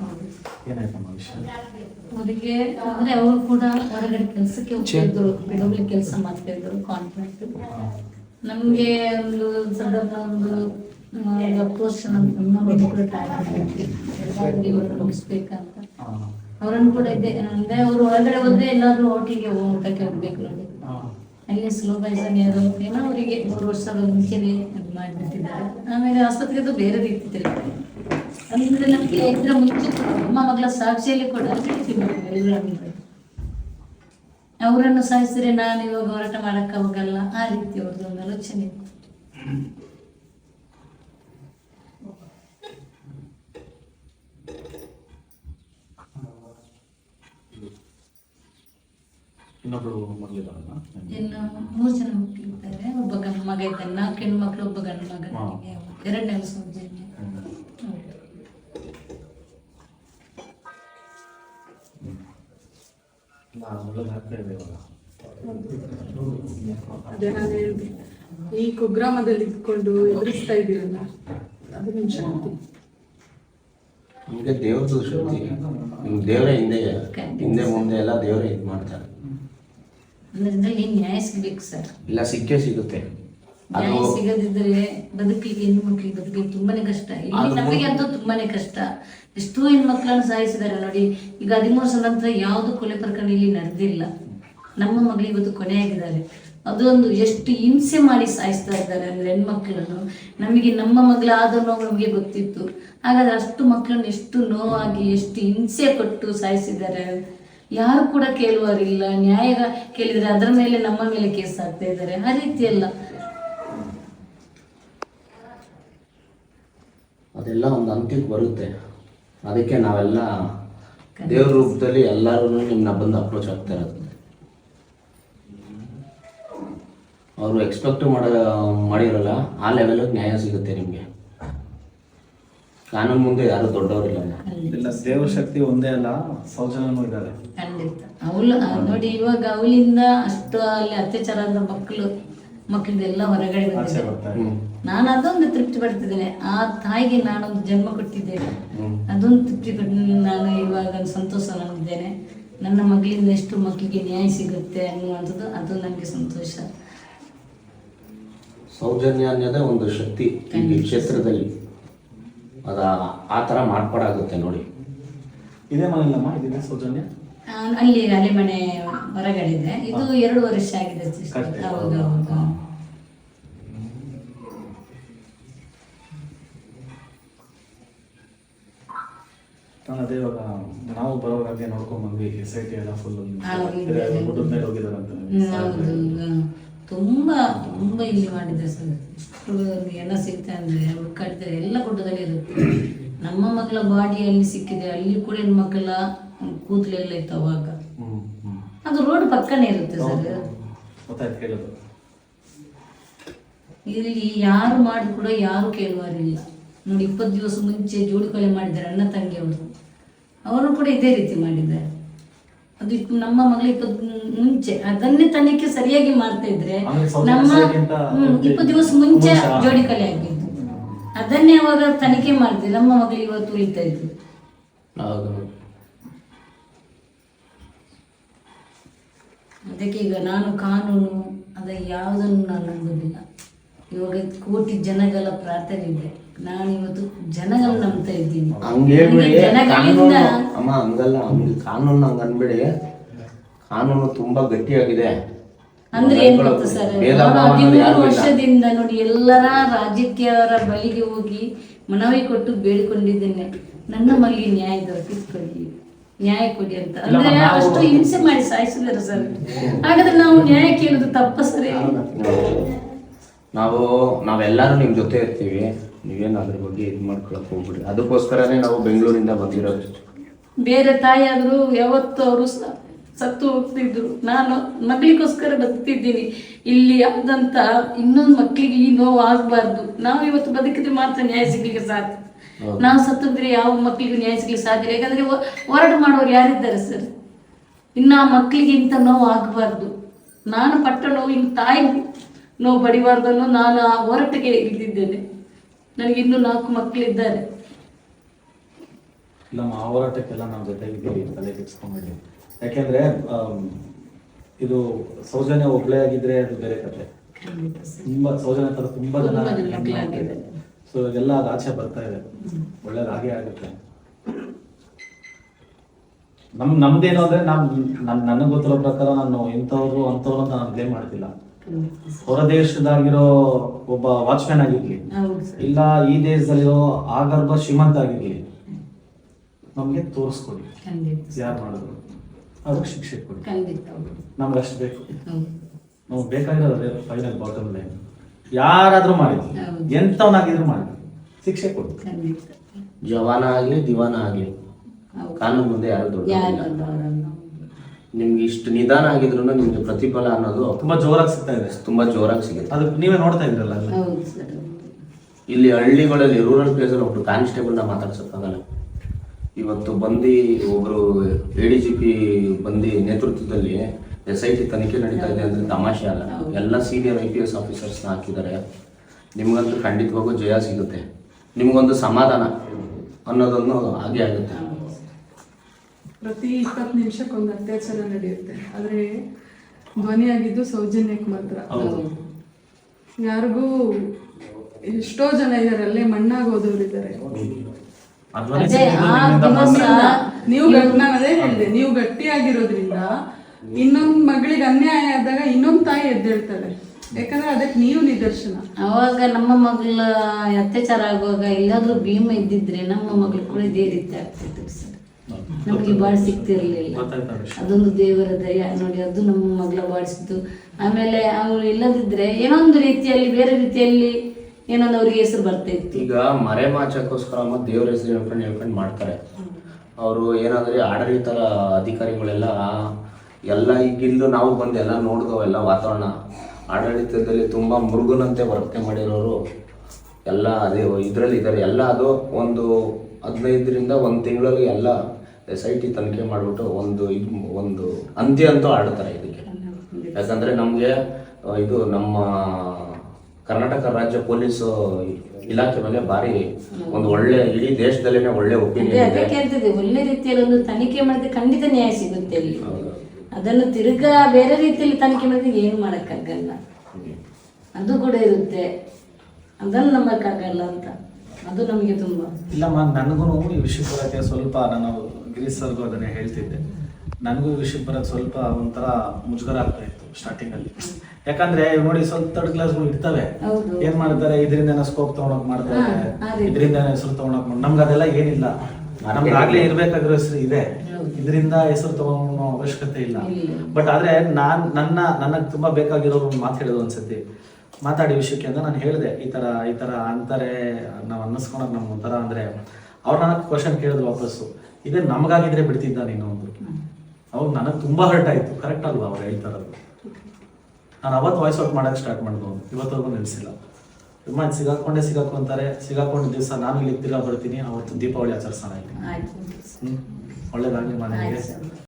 ಹೌದು. ಏನಾಯ್ತಮ್ಮ ವಿಷಯ ಅವರಿಗೆ ಅಂದ್ರೆ ಅವರು ಕೂಡ ಹೊರಗಡೆ ಕೆಲಸಕ್ಕೆ ಹೋಗ್ತಿದ್ರು ಬಿಡೋಗ್ಲಿ ಕೆಲಸ ಮಾಡ್ತಾ ಇದ್ರು ಕಾಂಟ್ರಾಕ್ಟ್ ನಮ್ಗೆ ಒಂದು ಸಡನ್ ಒಂದು ಅಪ್ರೋಚ್ ನಮ್ಮ ಕೂಡ ಟ್ರೈ ಮುಗಿಸ್ಬೇಕಂತ. ಅವರನ್ನು ಕೂಡ ಇದೆ ಅಂದ್ರೆ ಅವ್ರು ಹೊರಗಡೆ ಹೋದ್ರೆ ಎಲ್ಲಾದ್ರೂ ಒಟ್ಟಿಗೆ ಊಟಕ್ಕೆ ಹೋಗ್ಬೇಕು ನೋಡಿ ಅಲ್ಲಿ ಸ್ಲೋ ಬೈಸನ್ ಯಾರು ಏನೋ ಅವರಿಗೆ ಮೂರು ವರ್ಷದ ಮುಂಚೆನೆ ಮಾಡಿಬಿಟ್ಟಿದ್ದಾರೆ. ಆಮೇಲೆ ಆಸ್ಪತ್ರೆದು ಬೇರೆ ರೀತಿ ತಿರುಗಿದೆ ಅಂದ್ರೆ ನಮ್ಗೆ ಇದ್ರ ಮುಂಚೆ ಅಮ್ಮ ಮಗಳ ಸಾಕ್ಷಿಯಲ್ಲಿ ಕೂಡ ಅವರನ್ನು ಸಾಯಿಸಿದ್ರೆ ನಾನು ಇವಾಗ ಹೋರಾಟ ಮಾಡಕ್ಕೆ ಹೋಗಲ್ಲ ಆ ರೀತಿ ಅವ್ರದ್ದು ಒಂದು ಆಲೋಚನೆ. ಇತ್ತು. ಇನ್ನೊಬ್ರು ಇನ್ನು ಮೂರು ಜನ ಮಕ್ಕಳಿದ್ದಾರೆ. ಒಬ್ಬ ಗಂಡು ಮಗ ಇದ್ದಾನೆ ನಾಲ್ಕು ಹೆಣ್ಣು ಮಕ್ಕಳು ಒಬ್ಬ ಗಂಡು ಮಗ. ಎರಡನೇ ಸೌಜನ್ಯ ಅದೇ ನಾನು ಹೇಳಿದೆ. ಈ ಕುಗ್ರಾಮದಲ್ಲಿ ಇದ್ಕೊಂಡು ಎದುರಿಸ್ತಾ ಇದೀರಲ್ಲ ಅದು ನಿಮ್ ಶಕ್ತಿ. ನಮಗೆ ದೇವ್ರದ್ದು ಶಕ್ತಿ. ನಿಮ್ ದೇವರೇ ಹಿಂದೆ ಹಿಂದೆ ಮುಂದೆ ಎಲ್ಲ ದೇವರೇ ಇದು ಮಾಡ್ತಾರೆ. ಅದರಿಂದ ಇದ್ರಲ್ಲಿ ನ್ಯಾಯ ಸಿಗ್ಬೇಕು ಸರ್? ಇಲ್ಲ ಸಿಕ್ಕೇ ಸಿಗುತ್ತೆ. ಅದು ನ್ಯಾಯ ಸಿಗದಿದ್ರೆ ಬದುಕಿಗೆ ಹೆಣ್ಣು ಮಕ್ಕಳಿಗೆ ಬದುಕಿಗೆ ತುಂಬಾನೇ ಕಷ್ಟ. ಇಲ್ಲಿ ನಮಗೆ ಅಂತೂ ತುಂಬಾನೇ ಕಷ್ಟ. ಎಷ್ಟೋ ಹೆಣ್ಮಕ್ಳನ್ನು ಸಾಯಿಸಿದ್ದಾರೆ ನೋಡಿ. ಈಗ ಹದಿಮೂರು ಸಲ ನಂತರ ಯಾವುದು ಕೊಲೆ ಪ್ರಕರಣ ಇಲ್ಲಿ ನಡೆದಿಲ್ಲ. ನಮ್ಮ ಮಗಳು ಇವತ್ತು ಅದು ಅದೊಂದು ಎಷ್ಟು ಹಿಂಸೆ ಮಾಡಿ ಸಾಯಿಸ್ತಾ ಇದ್ದಾರೆ ಅಂದ್ರೆ ಹೆಣ್ಮಕ್ಳನ್ನು. ನಮಗೆ ನಮ್ಮ ಮಗಳ ಆದ ನೋವು ನಮಗೆ ಗೊತ್ತಿತ್ತು. ಹಾಗಾದ್ರೆ ಅಷ್ಟು ಮಕ್ಕಳನ್ನು ಎಷ್ಟು ನೋವಾಗಿ, ಎಷ್ಟು ಹಿಂಸೆ ಕೊಟ್ಟು ಸಾಯಿಸಿದ್ದಾರೆ. ಯಾರು ಕೂಡ ಕೇಳುವರಿಲ್ಲ ನ್ಯಾಯ ಕೇಳಿದ್ರೆ ಅದರ ಮೇಲೆ ನಮ್ಮ ಮೇಲೆ ಕೇಸ್ ಆಗ್ತಾ ಇದ್ದಾರೆ. ಆ ರೀತಿ ಅಲ್ಲ. ಅದೆಲ್ಲ ಒಂದು ಅಂತ್ಯಕ್ಕೆ ಬರುತ್ತೆ. ಅದಕ್ಕೆ ನಾವೆಲ್ಲ ದೇವ್ರ ರೂಪದಲ್ಲಿ ಎಲ್ಲರೂ ನಿಮ್ಮನ್ನ ಬಂದು ಅಪ್ರೋಚ್ ಆಗ್ತಾ ಇರೋದು. ಅವರು ಎಕ್ಸ್ಪೆಕ್ಟ್ ಮಾಡ ಮಾಡಿರಲ್ಲ ಆ ಲೆವೆಲ್ಗೆ ನ್ಯಾಯ ಸಿಗುತ್ತೆ ನಿಮಗೆ. ಕಾನೂನು ಮುಂದೆ ಯಾರು ದೊಡ್ಡವರಿಲ್ಲ. ಇಲ್ಲ ದೇವ್ರ ಶಕ್ತಿ ಒಂದೇ ಅಲ್ಲ ಸೌಜನ್ಯನೂ ಇದ್ದಾರೆ. ಖಂಡಿತ. ಅವಳು ನೋಡಿ ಇವಾಗ ಅವಳಿಂದ ಅಷ್ಟು ಅಲ್ಲಿ ಅತ್ಯಾಚಾರ ಮಕ್ಕಳು ಮಕ್ಕಳಿಗೆಲ್ಲ ಹೊರಗಡೆ ಬಂದಿದೆ ಬರ್ತಾರೆ. ನಾನು ಅದೊಂದು ತೃಪ್ತಿ ಪಡ್ತಿದ್ದೇನೆ. ಆ ತಾಯಿಗೆ ನಾನೊಂದು ಜನ್ಮ ಕೊಟ್ಟಿದ್ದೇನೆ. ಅದೊಂದು ತೃಪ್ತಿ ಪಟ್ಟು ನಾನು ಇವಾಗ ಸಂತೋಷ ನಂಬಿದ್ದೇನೆ ನನ್ನ ಮಗಳಿಂದ ಎಷ್ಟು ಮಕ್ಕಳಿಗೆ ನ್ಯಾಯ ಸಿಗುತ್ತೆ ಅನ್ನುವಂಥದ್ದು ಅದು ನನಗೆ ಸಂತೋಷ. ಸೌಜನ್ಯಾನ್ಯದ ಅನ್ನೋದೇ ಒಂದು ಶಕ್ತಿ ಈ ಕ್ಷೇತ್ರದಲ್ಲಿ. ಅದ ಆ ತರ ಮಾರ್ಪಾಡಾಗುತ್ತೆ ನೋಡಿ. ಇದೇ ಮನೆಯಲ್ಲಮ್ಮ? ಇದೇ ಸೌಜನ್ಯ? ಆ, ಅಲ್ಲಿ ಅಲೆಮನೆ ಹೊರಗಡೆ ಇದೆ. ಇದು ಎರಡು ವರ್ಷ ಆಗಿದೆ. ಹೌದು. ಹೌದು. ನಾನು ಅದೇ ಇವಾಗ ನಾವು ಬರೋವಾಗ ನೋಡ್ಕೊಂಡ್ ಬಂದ್ವಿ ಎಸ್ ಐ ಟಿ ಎಲ್ಲ ಫುಲ್. ಗುಡ್ಡದ ಮೇಲೆ ಹೋಗಿದಾರಂತ ತುಂಬಾ ತುಂಬಾ ಇಲ್ಲಿ ಮಾಡಿದೆ ಸರ್. ಎಲ್ಲ ಸಿಗ್ತಾ ಅಂದ್ರೆ ಹುಡುಕಾಡಿದ್ರೆ ಎಲ್ಲ ಗುಡ್ಡದಲ್ಲಿ ಇರುತ್ತೆ ನಮ್ಮ ಮಗಳ ಬಾಡಿಯಲ್ಲಿ ಸಿಕ್ಕಿದೆ ಅಲ್ಲಿ ಕೂಡ ಹೆಣ್ಮಕ್ಳ ಕೂದಲೆಲ್ಲ ಇತ್ತು ಅವಾಗ. ಅದು ರೋಡ್ ಪಕ್ಕನೇ ಇರುತ್ತೆ ಸರ್. ಇಲ್ಲಿ ಯಾರು ಮಾಡಿ ಕೂಡ ಯಾರು ಕೇಳುವಾರಿಲ್ಲ. ನೋಡಿ ಇಪ್ಪತ್ತು ದಿವಸ ಮುಂಚೆ ಜೋಡಿ ಕೊಲೆ ಮಾಡಿದ್ದಾರೆ ಅಣ್ಣ ತಂಗಿಯವರು. ಅವರು ಕೂಡ ಇದೇ ರೀತಿ ಮಾಡಿದ್ದಾರೆ ಅದು ನಮ್ಮ ಮಗಳು ಇಪ್ಪತ್ತು ಮುಂಚೆ ಅದನ್ನೇ ತನಿಖೆ ಸರಿಯಾಗಿ ಮಾಡ್ತಾ ಇದ್ರೆ ನಮ್ಮ ಇಪ್ಪತ್ತು ದಿವಸ ಮುಂಚೆ ಮುಂಚೆ. ಜೋಡಿ ಕಲೆ ಆಗಿದ್ದು ಅದನ್ನೇ ಅವಾಗ ತನಿಖೆ ಮಾಡಿದ್ರೆ ನಮ್ಮ ಮಗಳು ಇವತ್ತು ಉಳಿತಾ ಇದ್ರು ಅದಕ್ಕೆ ಈಗ ನಾನು ಕಾನೂನು ಅದ ಯಾವುದನ್ನು ನಾನು ನಂಬುದಿಲ್ಲ. ಇವಾಗ ಕೋಟಿ ಜನಗಳ ಪ್ರಾರ್ಥನೆ ಇದೆ. ನಾನು ಇವತ್ತು ಜನಗಳು ನಂಬ್ತಾ ಇದ್ದೀನಿ. ಹಂಗೆ ಹೇಳ್ಬೇಡಿ ನನಗೆ ಕಾನೂನು ಅಮ್ಮ ಹಂಗಲ್ಲ ಹಂಗೆ ಕಾನೂನು ಹಂಗ ಅನ್ಬೇಡಿ. ಕಾನೂನು ತುಂಬಾ ಗಟ್ಟಿಯಾಗಿದೆ. ಅಂದ್ರೆ ಏನ್ ಗೊತ್ತು ಸರ್? ಹದಿಮೂರು ವರ್ಷದಿಂದ ನೋಡಿ ಎಲ್ಲರ ರಾಜಕೀಯವರ ಬಳಿಗೆ ಹೋಗಿ ಮನವಿ ಕೊಟ್ಟು ಬೇಡಿಕೊಂಡಿದ್ದೇನೆ. ನನ್ನ ಮಗಳಿಗೆ ನ್ಯಾಯ ದೊರಕಿಸ್ಕೊಳ್ಳಿ ನ್ಯಾಯ ಕೊಡಿ ಅಂತ. ಅಂದ್ರೆ ಅಷ್ಟು ಹಿಂಸೆ ಮಾಡಿ ಸಾಯಿಸಿದಾರೆ ಸರ್. ಹಾಗಾದ್ರೆ ನಾವು ನ್ಯಾಯ ಕೇಳುದು ತಪ್ಪ ಸರ್? ನಾವು ನಾವೆಲ್ಲರೂ ನಿಮ್ ಜೊತೆ ಇರ್ತೀವಿ. ನೀವೇನು ಅದ್ರ ಬಗ್ಗೆ ಇದು ಮಾಡ್ಕೊಳಕ್ ಹೋಗ್ಬಿಡಿ ಅದಕ್ಕೋಸ್ಕರನೇ ನಾವು ಬೆಂಗಳೂರಿಂದ ಬಂದಿರೋದು. ಬೇರೆ ತಾಯಿಯಾದರೂ ಯಾವತ್ತು ಅವರು ಸತ್ತು ಹೋಗ್ತಿದ್ರು. ನಾನು ಮಕ್ಕಳಿಗೋಸ್ಕರ ಬದುಕ್ತಿದ್ದೀನಿ. ಇಲ್ಲಿ ಆದಂತ ಇನ್ನೊಂದು ಮಕ್ಕಳಿಗೆ ಈ ನೋವು ಆಗ್ಬಾರ್ದು. ನಾವು ಇವತ್ತು ಬದುಕಿದ್ರೆ ಮಾತ್ರ ನ್ಯಾಯ ಸಿಗ್ಲಿಕ್ಕೆ ಸಾಧ್ಯ. ನಾವು ಸತ್ತಿದ್ರೆ ಯಾವ ಮಕ್ಕಳಿಗೂ ನ್ಯಾಯ ಸಿಗ್ಲಿಕ್ಕೆ ಸಾಧ್ಯ ಯಾಕಂದ್ರೆ ಹೋರಾಟ ಮಾಡೋರು ಯಾರಿದ್ದಾರೆ ಸರ್? ಇನ್ನು ಆ ಮಕ್ಕಳಿಗೆ ಇಂಥ ನೋವು ಆಗಬಾರ್ದು. ನಾನು ಪಟ್ಟ ನೋವು ಇನ್ನು ತಾಯಿ ನೋವು ಬಡಿಬಾರ್ದನ್ನು ನಾನು ಆ ಹೋರಾಟಕ್ಕೆ ಇದ್ದಿದ್ದೇನೆ ನನಗೆ ಇನ್ನು ನಾಲ್ಕು ಮಕ್ಕಳಿದ್ದಾರೆ. ನಮ್ಮ ಹೋರಾಟಕ್ಕೆಲ್ಲ ನಾವು ಜೊತೆಗಿದ್ದೀವಿ ತಲೆ ಕೆಡಿಸ್ಕೊಂಡ್ಬಿಡಿ. ಯಾಕೆಂದ್ರೆ ಇದು ಸೌಜನ್ಯ ಒಬ್ಳೆ ಆಗಿದ್ರೆ ಅದು ಬೇರೆ ಕತೆ. ತುಂಬಾ ಸೌಜನ್ಯ ತರ ತುಂಬಾ ಜನ. ಸೊ ಇದೆಲ್ಲ ಅದು ಆಚೆ ಬರ್ತಾ ಇದೆ. ಒಳ್ಳೇದಾಗೇ ಆಗುತ್ತೆ. ನಮ್ ನಮ್ದೇನು ಅಂದ್ರೆ ನಮ್ ನನ್ ನನಗೆ ಗೊತ್ತಿರೋ ಪ್ರಕಾರ ನಾನು ಇಂಥವ್ರು ಅಂತವ್ರು ಅಂತ ನಾನು ಬ್ಲೇಮ್ ಮಾಡ್ತಿಲ್ಲ. ಖಂಡಿತ ಸರ್. ಹೊರ ದೇಶದಾಗಿರೋ ಒಬ್ಬ ವಾಚ್ಮ್ಯಾನ್ ಆಗಿರ್ಲಿ ಇಲ್ಲ ಈ ದೇಶದಲ್ಲಿರೋ ಆಗರ್ಭ ಶ್ರೀಮಂತ ಆಗಿರ್ಲಿ ನಮ್ಗೆ ತೋರಿಸ್ಕೊಡಿ. ಖಂಡಿತ ಯಾರು ಮಾಡಿದ್ರು? ಅದಕ್ಕೆ ಶಿಕ್ಷೆ ಕೊಡಿ. ನಮ್ಗೆ ಅಷ್ಟು ಬೇಕು. ನಾವು ನಮ್ಗೆ ಬೇಕಾಗಿರೋದು ಅದೇ ಫೈನಲ್ ಬಾಟಮ್ ಲೈನ್. ಯಾರಾದ್ರೂ ಮಾಡಿದ್ವಿ ಎಂತವನಾಗಿದ್ರು ಎಂಥವನಾಗಿದ್ರು ಮಾಡಿ ಶಿಕ್ಷೆ ಕೊಡಿ. ಖಂಡಿತ ಜವಾನ ಆಗ್ಲಿ ದಿವಾನ ಆಗ್ಲಿ. ಕಾನೂನು ಮುಂದೆ ಯಾರು ದೊಡ್ಡ ಯಾರು ದೊಡ್ಡವರಲ್ಲ. ನಿಮ್ಗೆ ಇಷ್ಟು ನಿಧಾನ ಆಗಿದ್ರು ನಿಮ್ಗೆ ಪ್ರತಿಫಲ ಅನ್ನೋದು ತುಂಬಾ ಜೋರಾಗಿ ಸಿಗ್ತಾ ಇದೆ. ತುಂಬಾ ಜೋರಾಗಿ ಸಿಗುತ್ತೆ. ಅದಕ್ಕೆ ನೀವೇ ನೋಡ್ತಾ ಇದ್ರಲ್ಲ ಹೌದು ಸರ್. ಇಲ್ಲಿ ಹಳ್ಳಿಗಳಲ್ಲಿ ರೂರಲ್ ಪ್ಲೇಸಲ್ಲಿ ಒಬ್ರು ಕಾನ್ಸ್ಟೇಬಲ್ನ ಮಾತಾಡ್ಸೋಕ್ಕಾಗಲ್ಲ. ಇವತ್ತು ಬಂದು ಒಬ್ರು ಎ ಡಿ ಜಿ ಪಿ ಬಂದು ನೇತೃತ್ವದಲ್ಲಿ ಎಸ್ ಐ ಟಿ ತನಿಖೆ ನಡೀತಾ ಇದೆ ಅಂದ್ರೆ ತಮಾಷೆ ಅಲ್ಲ. ಎಲ್ಲ ಸೀನಿಯರ್ ಐ ಪಿ ಎಸ್ ಆಫೀಸರ್ಸ್ನ ಹಾಕಿದ್ದಾರೆ. ನಿಮ್ಗಂತೂ ಖಂಡಿತವಾಗೂ ಜಯ ಸಿಗುತ್ತೆ. ನಿಮ್ಗೊಂದು ಸಮಾಧಾನ ಅನ್ನೋದನ್ನು ಹಾಗೆ ಆಗುತ್ತೆ. ಪ್ರತಿ ಇಪ್ಪತ್ತು ನಿಮಿಷಕ್ಕೊಂದು ಅತ್ಯಾಚಾರ ನಡೆಯುತ್ತೆ. ಆದ್ರೆ ಧ್ವನಿಯಾಗಿದ್ದು ಸೌಜನ್ಯಕ್ಕೆ ಮಾತ್ರ. ಯಾರಿಗೂ ಎಷ್ಟೋ ಜನ ಇದ್ದಾರೆ ಅಲ್ಲೇ ಮಣ್ಣಾಗಿ ಹೋದವ್ರಿದ್ದಾರೆ ಅಧ್ವನಿ ಅದೇ ಸಿಕ್ಕಿದ್ದು ಆ ನಿಮ್ಮಿಂದ ನೀವು ಅದೇ ಹೇಳಿದೆ ನೀವು ಗಟ್ಟಿಯಾಗಿರೋದ್ರಿಂದ ಇನ್ನೊಂದ್ ಮಗಳಿಗೆ ಅನ್ಯಾಯ ಆದಾಗ ಇನ್ನೊಂದ್ ತಾಯಿ ಎದ್ದೇಳ್ತಾಳೆ ಯಾಕಂದ್ರೆ ಅದಕ್ಕೆ ನೀವು ನಿದರ್ಶನ. ಅವಾಗ ನಮ್ಮ ಮಗಳ ಅತ್ಯಾಚಾರ ಆಗುವಾಗ ಎಲ್ಲಾದ್ರೂ ಭೀಮ ಇದ್ದಿದ್ರೆ ನಮ್ಮ ಮಗಳು ಕೂಡ ಇದೇ ರೀತಿ ಸರ್ ನಮಗೆ ಬಾಳ್ ಸಿಗ್ತಿರ್ಲಿಲ್ಲ ಅದೊಂದು ದೇವರ ದಯ. ನೋಡಿ, ಅದು ನಮ್ಮ ಮಗಳ ಬಾಡಿಸಿದ್ದು ಆಮೇಲೆ ಅವರು ಇಲ್ಲದಿದ್ರೆ ಏನೊಂದು ರೀತಿಯಲ್ಲಿ, ಬೇರೆ ರೀತಿಯಲ್ಲಿ ಏನೊಂದು ಅವ್ರಿಗೆ ಹೆಸರು ಬರ್ತಾ ಇತ್ತು. ಈಗ ಮರೆ ಮಾಚಕ್ಕೋಸ್ಕರ ಮತ್ತೆ ದೇವ್ರ ಹೆಸರು ಹೇಳ್ಕೊಂಡು ಹೇಳ್ಕೊಂಡು ಮಾಡ್ತಾರೆ. ಅವರು ಏನಾದ್ರೆ ಆಡಳಿತ ಅಧಿಕಾರಿಗಳೆಲ್ಲ ಎಲ್ಲ ಈಗಿಂದು ನಾವು ಬಂದು ಎಲ್ಲ ನೋಡಿದವೆಲ್ಲ ವಾತಾವರಣ, ಆಡಳಿತದಲ್ಲಿ ತುಂಬಾ ಮುರುಗನಂತೆ ವರ್ತನೆ ಮಾಡಿರೋರು ಎಲ್ಲ ಅದೇ, ಇದರಲ್ಲಿ ಇದ್ದಾರೆ ಎಲ್ಲ ಅದು ಒಂದು ಹದಿನೈದರಿಂದ ಒಂದು ತಿಂಗಳಲ್ಲಿ ಎಲ್ಲ ಎಸ್ ಐ ಟಿ ತನಿಖೆ ಮಾಡಿಬಿಟ್ಟು ಒಂದು ಇದು ಒಂದು ಅಂತ್ಯ ಅಂತೂ ಆಡ್ತಾರೆ ಇದಕ್ಕೆ. ಯಾಕಂದ್ರೆ ನಮಗೆ ಇದು ನಮ್ಮ ಕರ್ನಾಟಕ ರಾಜ್ಯ ಪೊಲೀಸ್ ಇಲಾಖೆ ಮೇಲೆ ಭಾರಿ ಒಂದು ಒಳ್ಳೆ ಇಡೀ ದೇಶದಲ್ಲೇನೆ ಒಳ್ಳೆ ಒಪಿನಿಯನ್ ಇದೆ. ಒಳ್ಳೆ ರೀತಿಯಲ್ಲಿ ಒಂದು ತನಿಖೆ ಮಾಡಿದ್ರೆ ಖಂಡಿತ ನ್ಯಾಯ ಸಿಗುತ್ತೆ ಇಲ್ಲಿ ಅದನ್ನು ತಿರುಗಾ ಬೇರೆ ರೀತಿಯಲ್ಲಿ ತನಿಖೆ ಮಾಡಿದ್ರೆ ಏನು ಮಾಡೋಕ್ಕಾಗಲ್ಲ ಅದು ಕೂಡ ಇರುತ್ತೆ. ಅದನ್ನು ನಂಬಕ್ಕಾಗಲ್ಲ ಅಂತ. ಅದು ನಮಗೆ ತುಂಬಾ ಇಲ್ಲಮ್ಮ ನನಗೂ ಈ ವಿಷಯ ಸ್ವಲ್ಪ ನಾನು ಗಿರೀಶ್ ಸರ್ಗೂ ಅದನ್ನೇ ಹೇಳ್ತಿದ್ದೆ. ನನಗೂ ವಿಷಯ ಬರೋದು ಸ್ವಲ್ಪ ಒಂಥರ ಮುಜುಗರ ಆಗ್ತಾ ಇತ್ತು ಸ್ಟಾರ್ಟಿಂಗ್ ಅಲ್ಲಿ. ಯಾಕಂದ್ರೆ ನೋಡಿ ಸ್ವಲ್ಪ ತರ್ಡ್ ಕ್ಲಾಸ್ಗಳು ಇರ್ತವೆ. ಏನ್ ಮಾಡ್ತಾರೆ? ಇದರಿಂದ ಸ್ಕೋಪ್ ತಗೊಂಡೋಗ್ ಮಾಡ್ತಾರೆ. ಇದರಿಂದ ಹೆಸರು ತಗೊಂಡೋಗ್ ನಮ್ಗೆ ಅದೆಲ್ಲ ಏನಿಲ್ಲ. ನಮ್ಗೆ ಆಗ್ಲೇ ಇರ್ಬೇಕಾಗಿರೋ ಹೆಸರು ಇದೆ. ಇದರಿಂದ ಹೆಸರು ತಗೊಳ್ಳೋ ಅವಶ್ಯಕತೆ ಇಲ್ಲ. ಬಟ್ ಆದ್ರೆ ನಾನ್ ನನ್ನ ನನಗೆ ತುಂಬಾ ಬೇಕಾಗಿರೋ ಒಂದು ಮಾತು ಹೇಳಿದ್ರು ಒಂದ್ಸತಿ. ಮಾತಾಡಿ ವಿಷಯಕ್ಕೆ ಅಂತ ನಾನು ಹೇಳಿದೆ. ಈ ತರ ಈ ತರ ಅಂತಾರೆ ನಾವು ಅನ್ನಿಸ್ಕೊಳಕ್ ನಮ್ಗೆ ಒಂಥರ ಅಂದ್ರೆ ಅವ್ರು ನನಗೆ ಕ್ವಶನ್ ಕೇಳಿದ್ರು ವಾಪಸ್ಸು. ಇದೇ ನಮಗಾಗಿದ್ರೆ ಬಿಡ್ತಿದ್ದ ನೀನು ಅಂದ್ರು. ಅವಾಗ ನನಗೆ ತುಂಬಾ ಹರ್ಟ್ ಆಯ್ತು. ಕರೆಕ್ಟ್ ಅಲ್ವಾ ಅವ್ರು ಹೇಳ್ತಾರದು? ನಾನು ಅವತ್ತು ವಾಯ್ಸ್ ಔಟ್ ಮಾಡಕ್ಕೆ ಸ್ಟಾರ್ಟ್ ಮಾಡಿದ್ರು ಇವತ್ತವರೆಗೂ ನಿಲ್ಸಿಲ್ಲ ತುಂಬ ಸಿಗಾಕೊಂಡೇ ಸಿಗಾಕೊಂತಾರೆ ಸಿಗಾಕೊಂಡ ದಿವಸ ನಾನು ಇಲ್ಲಿ ತಿರ್ಗಾ ಬರ್ತೀನಿ. ಅವತ್ತು ದೀಪಾವಳಿ ಆಚರಿಸೋಣ ಇಲ್ಲಿ. ಒಳ್ಳೇದಾಗಲಿ ಮನೆಗೆ